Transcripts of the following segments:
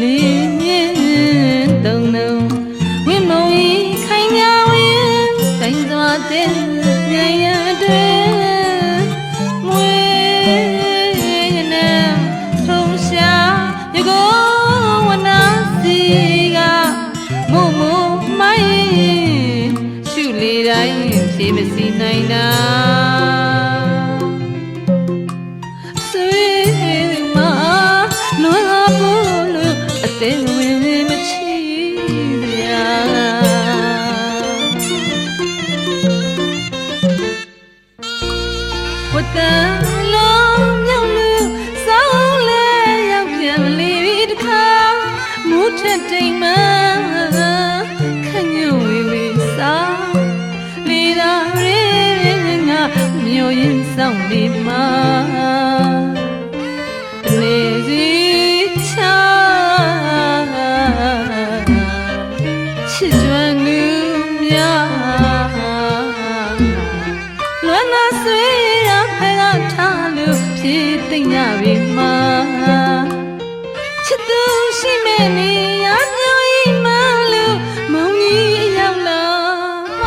မ်းမြငယ်တဲ့လေးမြင့်တုံလုံးဝင်းမုံဤခိုင်ညာဝင်းတိုင်းစွာတဲ့ညရတဲ့မွေရနေထုံရှာရကိုဝနာစီကမုံမုံမိုင်းရှုလေတိုင်းဖြေမစီနိုင်တာ လို့အသေးဝင်ဝင်မချီရဝတ်တန်လုံးမြောက်လူစောင်းလဲရောက်ပြန်လေဒီတစ်ခါမူထက်တိမ်မှခညွဝေဝေစားလေသာရဲငါမျိုးရင်ဆောင်နေမှာနေစီ များလွမ်းနာဆွေရဖဲကထားလို့ဖြစ်သိမ့်ရပြီမှာချစ်သူရှိမဲ့နေရမျိုးဤမလို့မုံကြီးရောက်လာဝ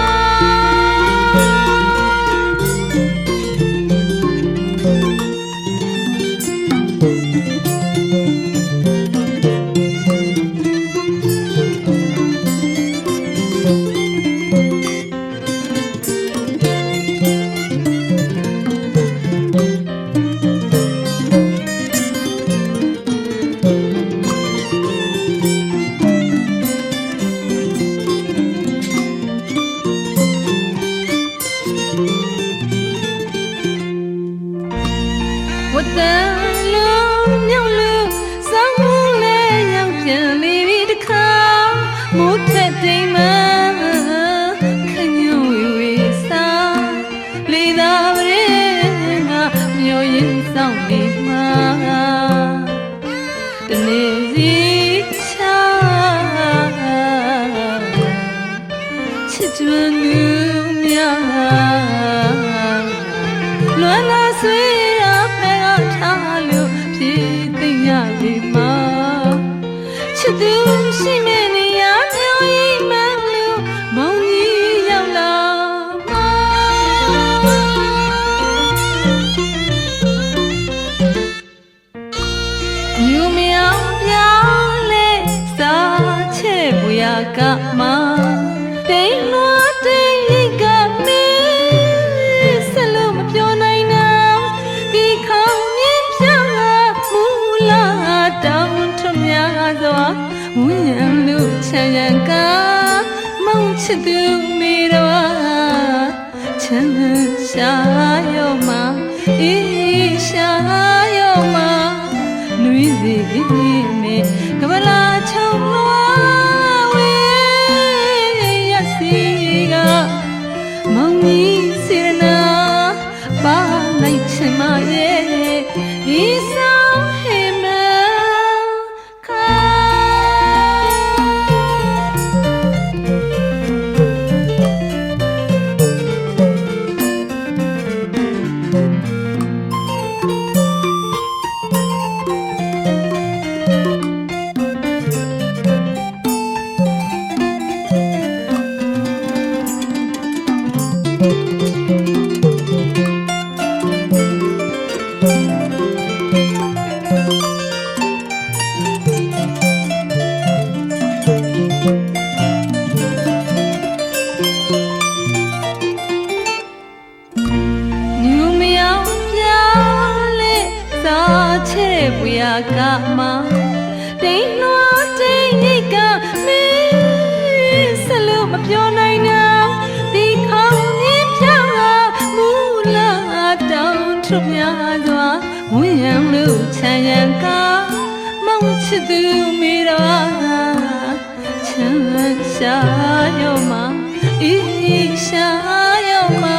တိမ်မှခညွဝေဝေစားလေသာပရေငါမျိုးရင်ဆောင်နေမှာတနေ့စီချာချစ်ကြွလူများလွမ်းလာဆွေရဖဲကထားလို့ဖြစ်သိမ့်ရပြီမှာချစ်သူရှိမဲ့ ကမှာတိမ်လွားတိမ်ရိတ်ကမင်းဆက်လို့မပြောနိုင်တော့ဒီခေါင်မြင်ပြမူလာတောင်းထများစွာဝင်းရံလို့ချမ်းရံကမောင်ချစ်သူမိတော်ချမ်းရှာရောမအေးရှာရောမနွေးစီ ကမှာတိမ်လွှားတိမ်ရိတ်ကမင်းဆက်လို့မပြောနိုင်တော့ဒီခေါင်မြင်ပြမူလာတောင်းထွများစွာဝင်းရံလို့ချမ်းရံကမောင်ချစ်သူမိတော်ချမ်းရှာရောမ အေးရှာရောမ